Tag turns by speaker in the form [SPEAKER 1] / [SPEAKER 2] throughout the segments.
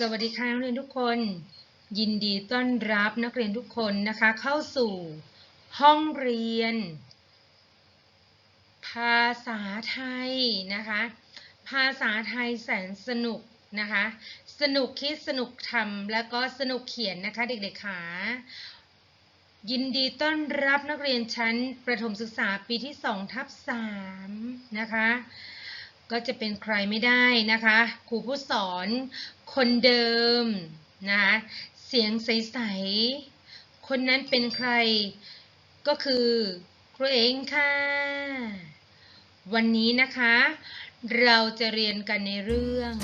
[SPEAKER 1] สวัสดีค่ะนักเรียนทุกคน ยินดีต้อนรับนักเรียนทุกคนนะคะ เข้าสู่ห้องเรียน ภาษาไทยนะคะ ภาษาไทยแสนสนุกนะคะ สนุกคิดสนุกทำแล้วก็สนุกเขียนนะคะเด็กๆขายินดีต้อนรับนักเรียนชั้นประถมศึกษาปีที่2ทับ3นะคะ ก็จะเป็นใครไม่ได้นะคะครูผู้สอนคนเดิมนะคะเสียงใสๆคนนั้นเป็นใคร ก็คือครูเองค่ะ วันนี้นะคะ เราจะเรียนกันในเรื่อง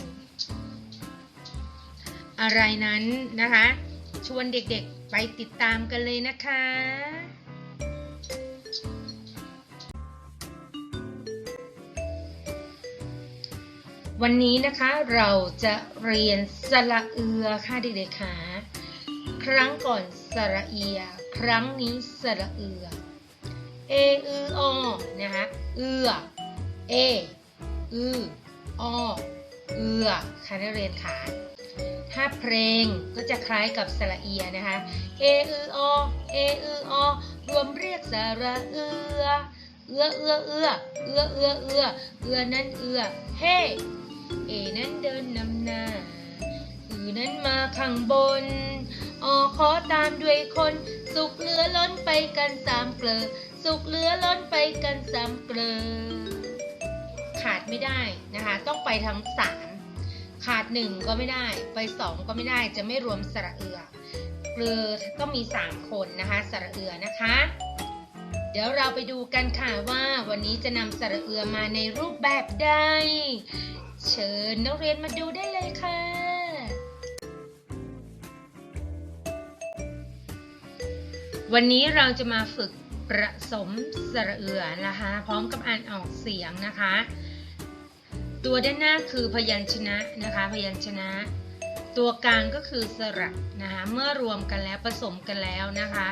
[SPEAKER 1] อะไรนั้นนะคะ ชวนเด็กๆไปติดตามกันเลยนะคะ วันนี้นะคะเราจะเรียนสระเอือค่ะเด็กๆค่ะครั้งก่อนสระเอีย ครั้งนี้สระเอือ เออืออนะคะเอือเออืออเอือค่ะนักเรียนค่ะถ้าเพลงก็จะคล้ายกับสระเอียนะคะเออืออเออืออรวมเรียกสระเอือเอือเอือเอือเอือเอือเอือเอือนั้นเอือเฮ้ เอนั้นเดินนำหน้าอือนั้นมาข้างบนออขอตามด้วยคน สุกเหลือล้นไปกันสามเกลอสุกเหลือล้นไปกันสามเกลอขาดไม่ได้นะคะ ต้องไปทั้งสามขาดหนึ่งก็ไม่ได้ ไปสองก็ไม่ได้จะไม่รวมสระเอือเกลือก็มีสามคนนะคะ สระเอือนะคะ เดี๋ยวเราไปดูกันค่ะว่าวันนี้จะนำสระเอือมาในรูปแบบใด เชิญนักเรียนมาดูได้เลยค่ะ วันนี้เราจะมาฝึกประสมสระเอือนะคะ พร้อมกับอ่านออกเสียงนะคะ ตัวด้านหน้าคือพยัญชนะนะคะ พยัญชนะ ตัวกลางก็คือสระนะคะเมื่อรวมกันแล้วผสมกันแล้วนะคะ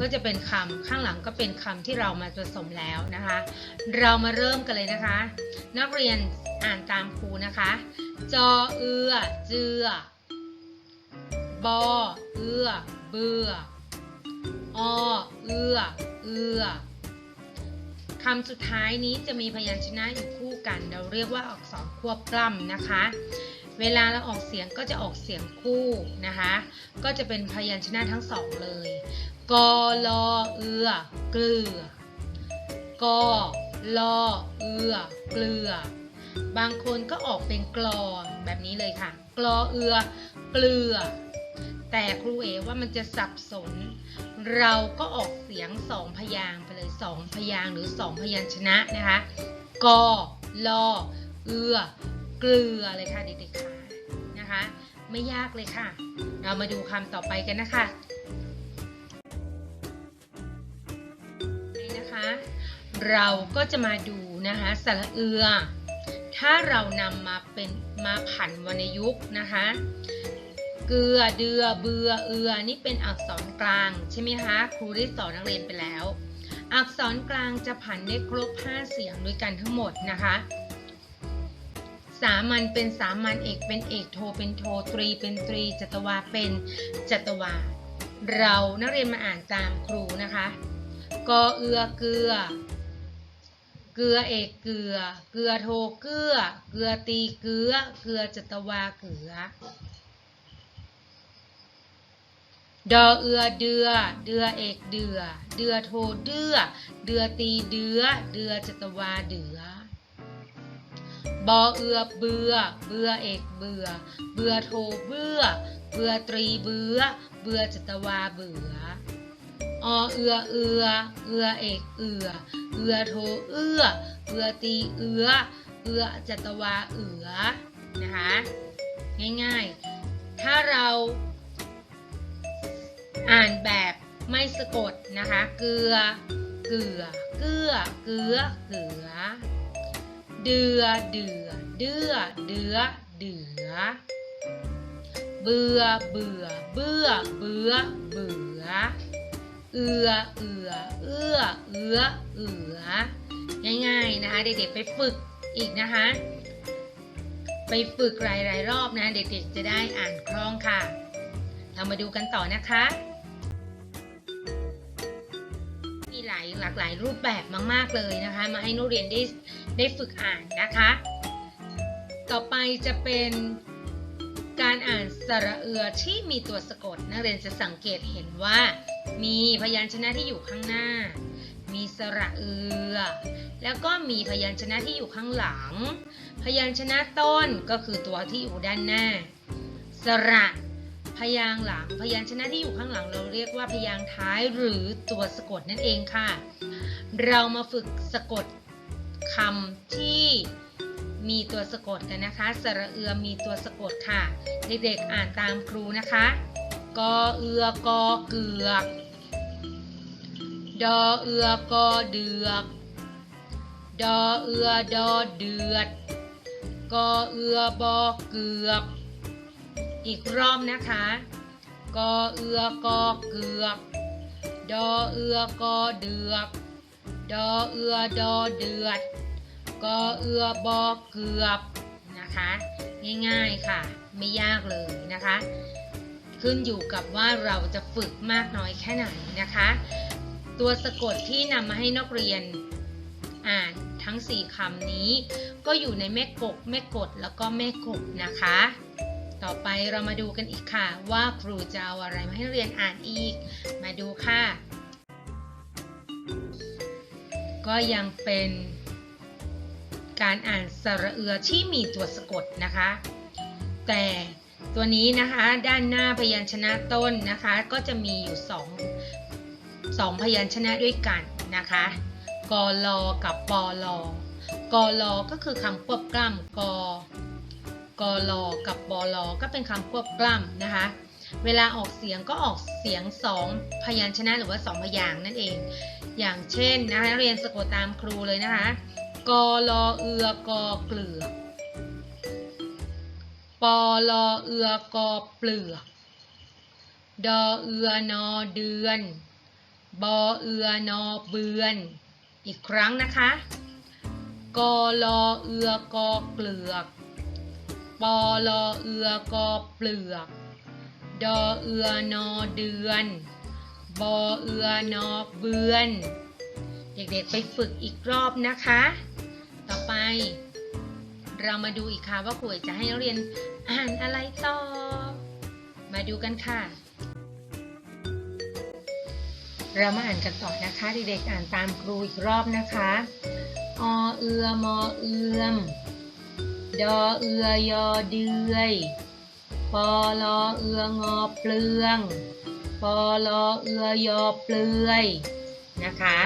[SPEAKER 1] ก็จะเป็นคำข้างหลังก็เป็นคำที่เรามาผสมแล้วนะคะ เรามาเริ่มกันเลยนะคะ นักเรียนอ่านตามครูนะคะ จอเอือเจือบอเอือเบื่ออเอือเอือคำสุดท้ายนี้จะมีพยัญชนะอยู่คู่กัน เราเรียกว่าอักษรควบกล้ำนะคะ เวลาเราออกเสียงก็จะออกเสียงคู่นะคะ ก็จะเป็นพยัญชนะทั้งสองเลย กอลอเอือเกลือกอลอเอือเกลือบางคนก็ออกเป็นกลอแบบนี้เลยค่ะ กลอเอือเกลือ แต่ครูเอว่ามันจะสับสน เราก็ออกเสียงสองพยางไปเลยสองพยางหรือสองพยัญชนะนะคะ กอลอเอือ เกลือเลยค่ะเด็กๆค่ะนะคะ ไม่ยากเลยค่ะ เรามาดูคำต่อไปกันนะคะนี่นะคะ เราก็จะมาดูนะคะสระเอือ ถ้าเรานำมาเป็นมาผันวรรณยุกต์นะคะเกลือเดือเบือเอือนี่เป็นอักษรกลางใช่ไหมคะครูได้สอนนักเรียนไปแล้ว อักษรกลางจะผันได้ครบ 5 เสียงด้วยกันทั้งหมดนะคะ สามัญเป็นสามัญเอกเป็นเอกโทเป็นโทตรีเป็นตรีจัตวาเป็นจัตวา เรานักเรียนมาอ่านตามครูนะคะกอเอือเกลือ เกลือเอกเกลือ เกลือโทเกลือ เกลือตีเกลือ เกลือจัตวาเกลือดอเอือเดือ เดือเอกเดือ เดือโทเดือ เดือตีเดือ เดือจัตวาเดือ บอเอือเบือเบือเอกเบือเบือโทเบือเบือตรีเบือเบือจัตวาเบืออเอือเอือ เอือเอกเอือ เอือโทเอือ เอือตีเอือ เอือจัตวาเอือ นะคะ ง่ายๆ ถ้าเราอ่านแบบไม่สะกดนะคะ เกลือ เกลือ เกลือ เกลือ เกลือ เดือเดือเดือเดือเดือเบื่อเบื่อเบื่อเบื่อเบื่อเอือเอือเอื้อเอื้อเอือง่ายๆนะคะเด็กๆไปฝึกอีกนะคะ ไปฝึกหลายๆรอบนะเด็กๆจะได้อ่านคล่องค่ะ เรามาดูกันต่อนะคะายหลากหลายรูปแบบมาก ๆเลยนะคะ มาให้นักเรียนได้ได้ฝึกอ่านนะคะ ต่อไปจะเป็นการอ่านสระเอือที่มีตัวสะกด นักเรียนจะสังเกตเห็นว่า มีพยัญชนะที่อยู่ข้างหน้า มีสระเอือ แล้วก็มีพยัญชนะที่อยู่ข้างหลัง พยัญชนะต้นก็คือตัวที่อยู่ด้านหน้า สระ พยางหลัง พยัญชนะที่อยู่ข้างหลังเราเรียกว่าพยางท้ายหรือตัวสะกดนั่นเองค่ะ เรามาฝึกสะกดคำที่มีตัวสะกดกันนะคะ สระเอือมีตัวสะกดค่ะ เด็กๆอ่านตามครูนะคะ กอเอือกอเกือกดอเอือกอเดือก ดอเอือดอเดือด กอเอือบอเกือบ อีกรอบนะคะ กอเอือกอเกือก ดอเอือกอเดือก ดอเอือดอเดือด กอเอือบอเกือบนะคะ ง่ายๆค่ะ ไม่ยากเลยนะคะ ขึ้นอยู่กับว่าเราจะฝึกมากน้อยแค่ไหนนะคะ ตัวสะกดที่นำมาให้นักเรียนอ่านทั้ง 4คำนี้ ก็อยู่ในแม่กกแม่กดแล้วก็แม่กบนะคะ ต่อไปเรามาดูกันอีกค่ะ ว่าครูจะเอาอะไรมาให้เรียนอ่านอีก มาดูค่ะ ก็ยังเป็นการอ่านสระเอือที่มีตัวสะกดนะคะ แต่ตัวนี้นะคะด้านหน้าพยัญชนะต้นนะคะ ก็จะมีอยู่สองสองพยัญชนะด้วยกันนะคะกลอกับปลกลอก็คือคำควบกล้ำก กลอกับปลก็เป็นคำควบกล้ำนะคะ เวลาออกเสียงก็ออกเสียงสองพยัญชนะหรือว่าสองพยางนั่นเอง อย่างเช่นนะคะเรียนสะกดตามครูเลยนะคะกลอเอือกอเกลือปลอเอือกอเปลือกดอเอือนอเดือน บอเอือนอเบือน อีกครั้งนะคะกลอเอือกอเกลือก ปลอเอือกอเปลือก ดอเอือนอเดือน บอเอือนอเบือน เด็กๆไปฝึกอีกรอบนะคะ ต่อไป เรามาดูอีกค่ะว่าครูจะให้นักเรียนอ่านอะไรต่อ มาดูกันค่ะ เรามาอ่านกันต่อนะคะเด็กๆอ่านตามครูอีกรอบนะคะ อเอือมอเอือม ดอเอือยอเดือยปอลอเอืองอเปลืองปอลอเอือยอเปลือยนะคะ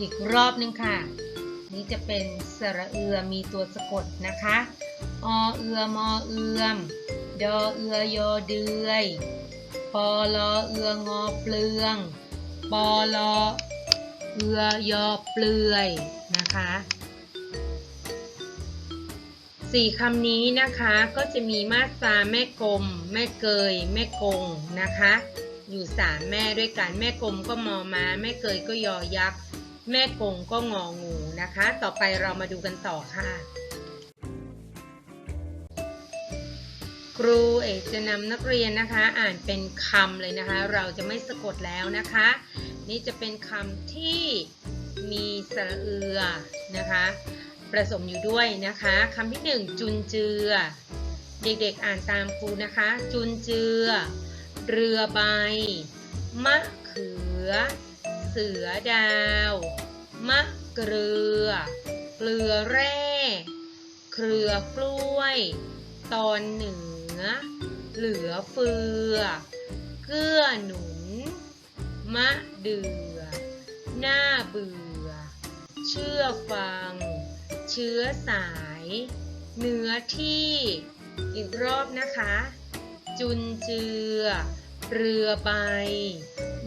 [SPEAKER 1] อีกรอบหนึงค่ะ นี่จะเป็นสระเอือมีตัวสะกดนะคะอเอือมอเอือมดอเอือยอเดือยปอลอเอืองอเปลืองปอลอเอือยอเปลือยนะคะ สี่คำนี้นะคะก็จะมีมาตราแม่กลม แม่เกย แม่กงนะคะ อยู่สามแม่ด้วยกันแม่กลมก็มอมา แม่เกยก็ยอยักษ์แม่กงก็งองูนะคะ ต่อไปเรามาดูกันต่อค่ะ ครูเอกจะนำนักเรียนนะคะ อ่านเป็นคำเลยนะคะ เราจะไม่สะกดแล้วนะคะ นี่จะเป็นคำที่มีสระเอือนะคะ ผสมอยู่ด้วยนะคะคำที่หนึ่งจุนเจือ เด็กๆอ่านตามครูนะคะ จุนเจือ เรือใบ มะเขือ เสือดาว มะเกลือ เกลือแร่ เครือกล้วย ตอนเหนือ เหลือเฟือ เกื้อหนุน มะเดือ หน้าเบื่อ เชื่อฟัง เชื้อสาย เนื้อที่ อีกรอบนะคะ จุนเจือ เรือใบ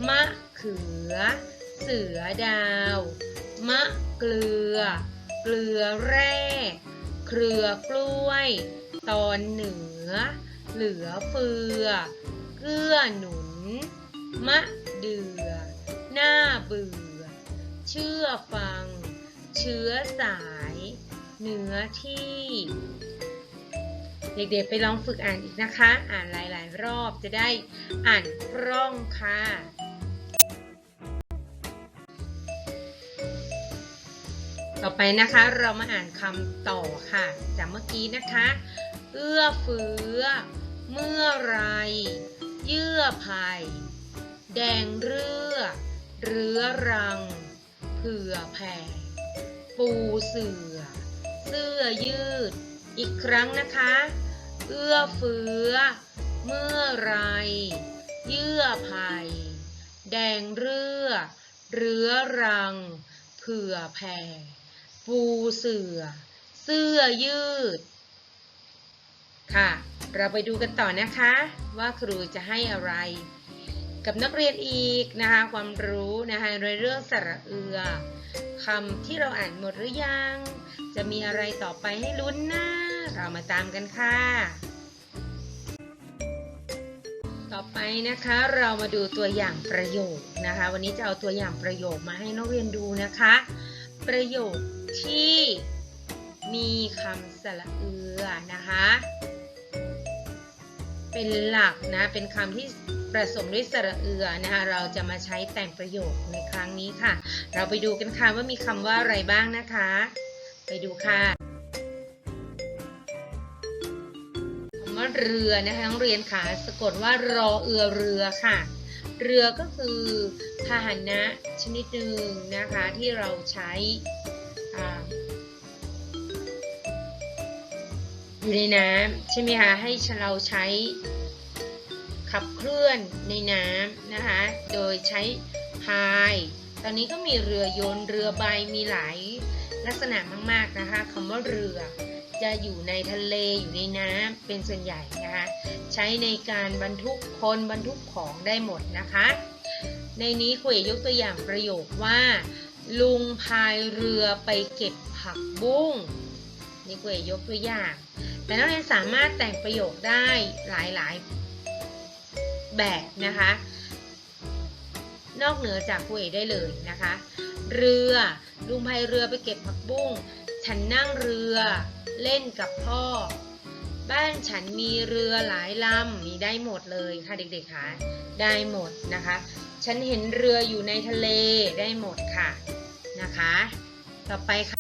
[SPEAKER 1] มะเขือ เสือดาว มะเกลือ เกลือแร่ เครือกล้วย ตอนเหนือ เหลือเฟือ เกื้อหนุน มะเดือ หน้าเบื่อ เชื่อฟัง เชื้อสาย เนื้อที่ เด็กๆไปลองฝึกอ่านอีกนะคะ อ่านหลายๆ รอบจะได้อ่านคล่องค่ะต่อไปนะคะเรามาอ่านคำต่อค่ะ จากเมื่อกี้นะคะ เอื้อเฟื้อ เมื่อไร เยื่อไผ่แดงเรือเรื้อรัง เผื่อแผ่ ปูเสือ เสื้อยืด อีกครั้งนะคะ เอื้อเฟื้อ เมื่อไร เยื่อไผ่แดงเรือเรื้อรัง เผื่อแผ่ ปูเสือ เสื้อยืด ค่ะ เราไปดูกันต่อนะคะ ว่าครูจะให้อะไร กับนักเรียนอีกนะคะความรู้นะคะในเรื่องสระเอือคำที่เราอ่านหมดหรือยัง จะมีอะไรต่อไปให้ลุ้นนะเรามาตามกันค่ะ ต่อไปนะคะเรามาดูตัวอย่างประโยคนะคะ วันนี้จะเอาตัวอย่างประโยคมาให้นักเรียนดูนะคะ ประโยคที่มีคำสระเอือนะคะ เป็นหลักนะเป็นคำที่ ผสมด้วยสระเอือนะคะเราจะมาใช้แต่งประโยคในครั้งนี้ค่ะ เราไปดูกันค่ะว่ามีคำว่าอะไรบ้างนะคะ ไปดูค่ะคำว่าเรือนะคะนักเรียนค่ะสะกดว่ารอเอือเรือค่ะ เรือก็คือพาหนะชนิดหนึ่งนะคะที่เราใช้อ่าอยู่ในน้ำใช่ไหมคะให้เราใช้ ขับเคลื่อนในน้ำนะคะ โดยใช้พาย ตอนนี้ก็มีเรือยนต์เรือใบมีหลายลักษณะมากๆนะคะคำว่าเรือจะอยู่ในทะเลอยู่ในน้ำเป็นส่วนใหญ่นะคะ ใช้ในการบรรทุกคนบรรทุกของได้หมดนะคะ ในนี้คุยยกตัวอย่างประโยคว่า ลุงพายเรือไปเก็บผักบุ้งนี่คุยยกตัวอย่าง แต่นักเรียนสามารถแต่งประโยคได้หลายๆ แบบนะคะ นอกเหนือจากคุยได้เลยนะคะ เรือลุงพายเรือไปเก็บผักบุ้ง ฉันนั่งเรือเล่นกับพ่อ บ้านฉันมีเรือหลายลำมีได้หมดเลยค่ะเด็กๆค่ะได้หมดนะคะ ฉันเห็นเรืออยู่ในทะเลได้หมดค่ะนะคะ ต่อไปค่ะ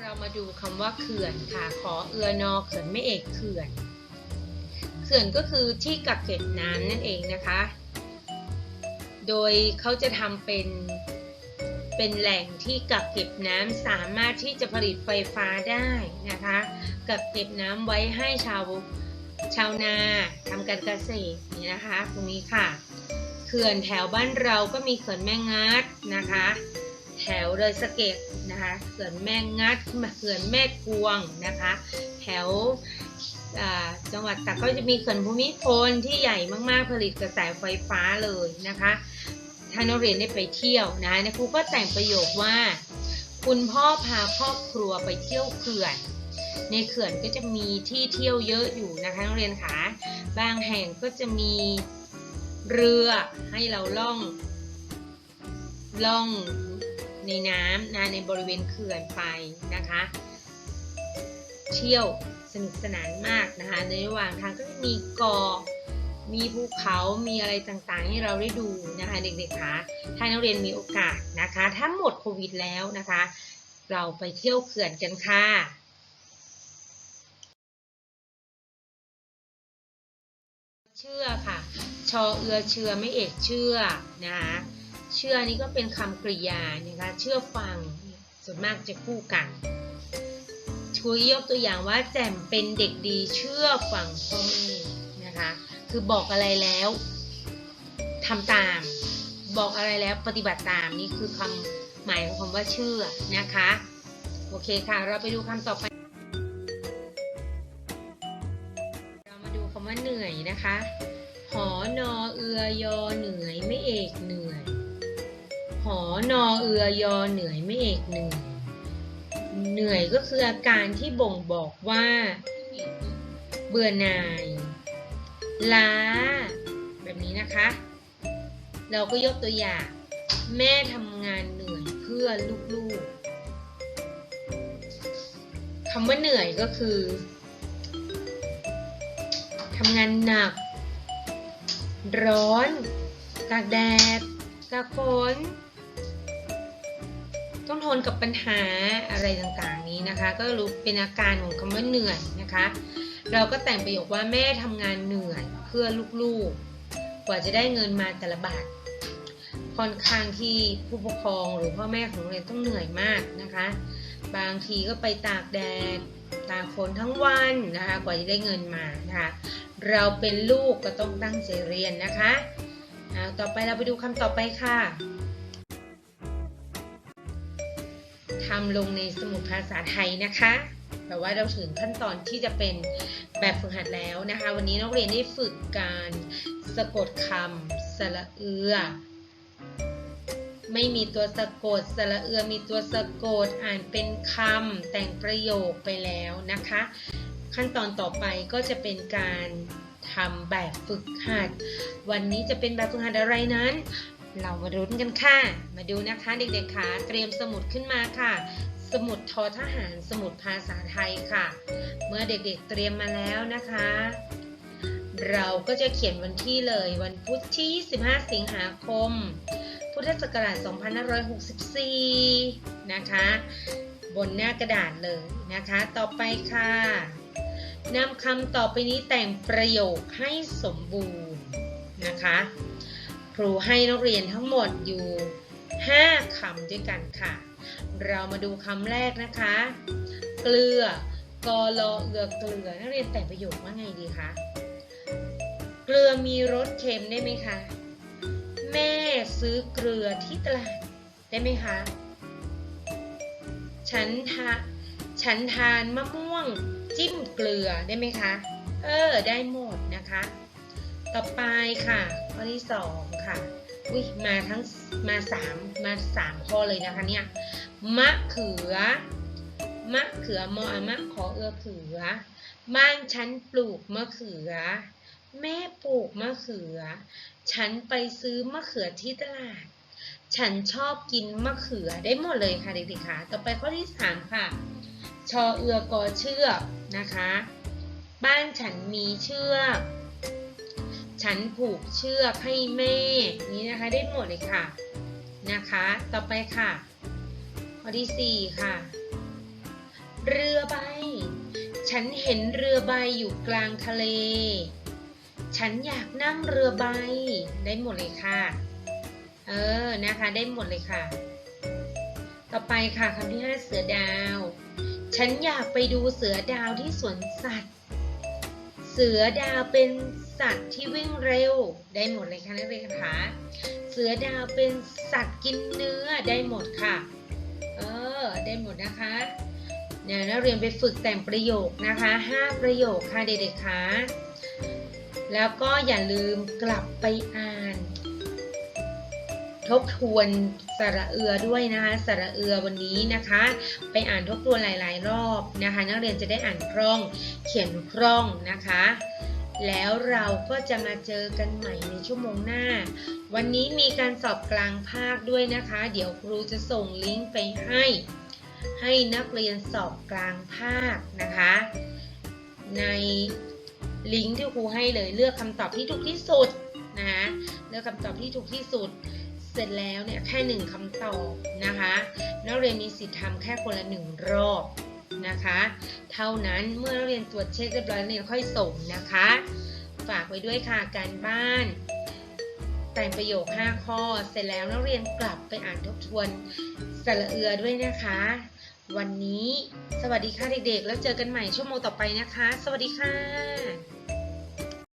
[SPEAKER 1] เรามาดูคำว่าเขื่อนค่ะ ขอเอือนอเขื่อนไม่เอกเขื่อน เขื่อนก็คือที่กักเก็บน้ำนั่นเองนะคะ โดยเขาจะทำเป็นเป็นแหล่งที่กักเก็บน้ำสามารถที่จะผลิตไฟฟ้าได้นะคะ กักเก็บน้ำไว้ให้ชาวชาวนาทำการเกษตรนี่นะคะตรงนี้ค่ะ เขื่อนแถวบ้านเราก็มีเขื่อนแม่งัดนะคะ แถวเดอยสะเก็ดนะคะ เขื่อนแม่งัดเขื่อนแม่กวงนะคะ แถว จังหวัดตากก็จะมีเขื่อนภูมิพลที่ใหญ่มากๆผลิตกระแสไฟฟ้าเลยนะคะถ้านักเรียนได้ไปเที่ยวนะนะครูก็แต่งประโยคว่า คุณพ่อพาครอบครัวไปเที่ยวเขื่อน ในเขื่อนก็จะมีที่เที่ยวเยอะอยู่นะคะนักเรียนคะบางแห่งก็จะมีเรือให้เราล่องล่องในน้ำนะในบริเวณเขื่อนไปนะคะ เที่ยว สนุกสนานมากนะคะ ในระหว่างทางก็จะมีกาะมีภูเขา มีอะไรต่างๆ ให้เราได้ดูนะคะเด็กๆคะถ้านักเรียนมีโอกาสนะคะ ถ้าหมดโควิดแล้วนะคะ เราไปเที่ยวเขื่อนกันค่ะเชื่อค่ะ ชอเอือเชื่อไม่เอกเชื่อนะคะเชื่อนี่ก็เป็นคำกริยานะคะ เชื่อฟังส่วนมากจะคู่กัน ช่วยยกตัวอย่างว่าแจ่มเป็นเด็กดีเชื่อฟังพ่อแม่นะคะ คือบอกอะไรแล้วทำตาม บอกอะไรแล้วปฏิบัติตามนี่คือคำหมายของคำว่าเชื่อนะคะ โอเคค่ะ เราไปดูคำต่อไป เรามาดูคำว่าเหนื่อยนะคะหอนอเอือยอเหนื่อยไม่เอกเหนื่อยหอนอเอือยอเหนื่อยไม่เอกเหนื่อย เหนื่อยก็คืออาการที่บ่งบอกว่า เบื่อหน่าย ล้า แบบนี้นะคะ เราก็ยกตัวอย่าง แม่ทำงานเหนื่อยเพื่อลูกๆคำว่าเหนื่อยก็คือทำงานหนัก ร้อน ตากแดด ตากฝน ต้องทนกับปัญหาอะไรต่างๆนี้นะคะ ก็รู้เป็นอาการของคำว่าเหนื่อยนะคะ เราก็แต่งประโยคว่าแม่ทำงานเหนื่อยเพื่อลูกๆ กว่าจะได้เงินมาแต่ละบาทค่อนข้างที่ผู้ปกครองหรือพ่อแม่ของเรียนต้องเหนื่อยมากนะคะ บางทีก็ไปตากแดดตากฝนทั้งวันนะคะ กว่าจะได้เงินมานะคะ เราเป็นลูกก็ต้องตั้งใจเรียนนะคะอ่าต่อไปเราไปดูคำต่อไปค่ะ ทำลงในสมุดภาษาไทยนะคะแปลว่าเราถึงขั้นตอนที่จะเป็นแบบฝึกหัดแล้วนะคะ วันนี้นักเรียนได้ฝึกการสะกดคำสระเอือ ไม่มีตัวสะกดสระเอือมีตัวสะกดอ่านเป็นคำแต่งประโยคไปแล้วนะคะ ขั้นตอนต่อไปก็จะเป็นการทำแบบฝึกหัด วันนี้จะเป็นแบบฝึกหัดอะไรนั้น เรามารุ้นกันค่ะ มาดูนะคะเด็กๆค่ะเตรียมสมุดขึ้นมาค่ะ สมุดทอทหารสมุดภาษาไทยค่ะ เมื่อเด็กๆเตรียมมาแล้วนะคะ เราก็จะเขียนวันที่เลยวันพุธที่ 25 สิงหาคม พุทธศักราช 2564 นะคะ บนหน้ากระดาษเลยนะคะ ต่อไปค่ะนำคำต่อไปนี้แต่งประโยคให้สมบูรณ์นะคะ ครูให้นักเรียนทั้งหมดอยู่ 5คำด้วยกันค่ะ เรามาดูคำแรกนะคะ เกลือกอลอเอือเกลือนักเรียนแต่งประโยคว่าไงดีคะ เกลือมีรสเค็มได้ไหมคะ แม่ซื้อเกลือที่ตลาดได้ไหมคะ ฉันทาฉันทานมะม่วงจิ้มเกลือได้ไหมคะ เออ ได้หมดนะคะ ต่อไปค่ะ ข้อที่สองค่ะอุ้ยมาทั้งมาสามมาสามข้อเลยนะคะเนี่ยมะเขือ มะเขือมออามะขอเอือเขือ บ้านฉันปลูกมะเขือ แม่ปลูกมะเขือ ฉันไปซื้อมะเขือที่ตลาด ฉันชอบกินมะเขือได้หมดเลยค่ะเด็กๆค่ะ ต่อไปข้อที่สามค่ะ ชอเอือกอเชือกนะคะ บ้านฉันมีเชือก ฉันผูกเชือกให้แม่นี้นะคะได้หมดเลยค่ะนะคะ ต่อไปค่ะข้อที่สี่ค่ะ เรือใบ ฉันเห็นเรือใบอยู่กลางทะเล ฉันอยากนั่งเรือใบได้หมดเลยค่ะ เออนะคะได้หมดเลยค่ะ ต่อไปค่ะคำที่ห้าเสือดาว ฉันอยากไปดูเสือดาวที่สวนสัตว์ เสือดาวเป็นสัตว์ที่วิ่งเร็วได้หมดเลยค่ะนักเรียนคะเสือดาวเป็นสัตว์กินเนื้อได้หมดค่ะ เออ ได้หมดนะคะเนี่ยนักเรียนไปฝึกแต่งประโยคนะคะ 5 ประโยคค่ะเด็กๆคะแล้วก็อย่าลืมกลับไปอ่าน ทบทวนสระเอือด้วยนะคะสระเอือวันนี้นะคะ ไปอ่านทบทวนหลาย ๆ รอบนะคะ นักเรียนจะได้อ่านคล่องเขียนคล่องนะคะ แล้วเราก็จะมาเจอกันใหม่ในชั่วโมงหน้า วันนี้มีการสอบกลางภาคด้วยนะคะ เดี๋ยวครูจะส่งลิงก์ไปให้ ให้นักเรียนสอบกลางภาคนะคะ ในลิงก์ที่ครูให้เลยเลือกคำตอบที่ถูกที่สุดนะคะเลือกคำตอบที่ถูกที่สุด ร็จแล้วเนี่ยแค่หนึ่งคำตอบนะคะนักเรียนมีสิทธิ์ทำแค่คนละหนึ่งรอบนะคะ เท่านั้นเมื่อนักเรียนตรวจเช็คเรียบร้อยนักเรียนค่อยส่งนะคะ ฝากไว้ด้วยค่ะการบ้าน แต่งประโยค 5 ข้อ เสร็จแล้วนักเรียนกลับไปอ่านทบทวนสระเอือด้วยนะคะ วันนี้สวัสดีค่ะเด็กๆ แล้วเจอกันใหม่ชั่วโมงต่อไปนะคะ สวัสดีค่ะ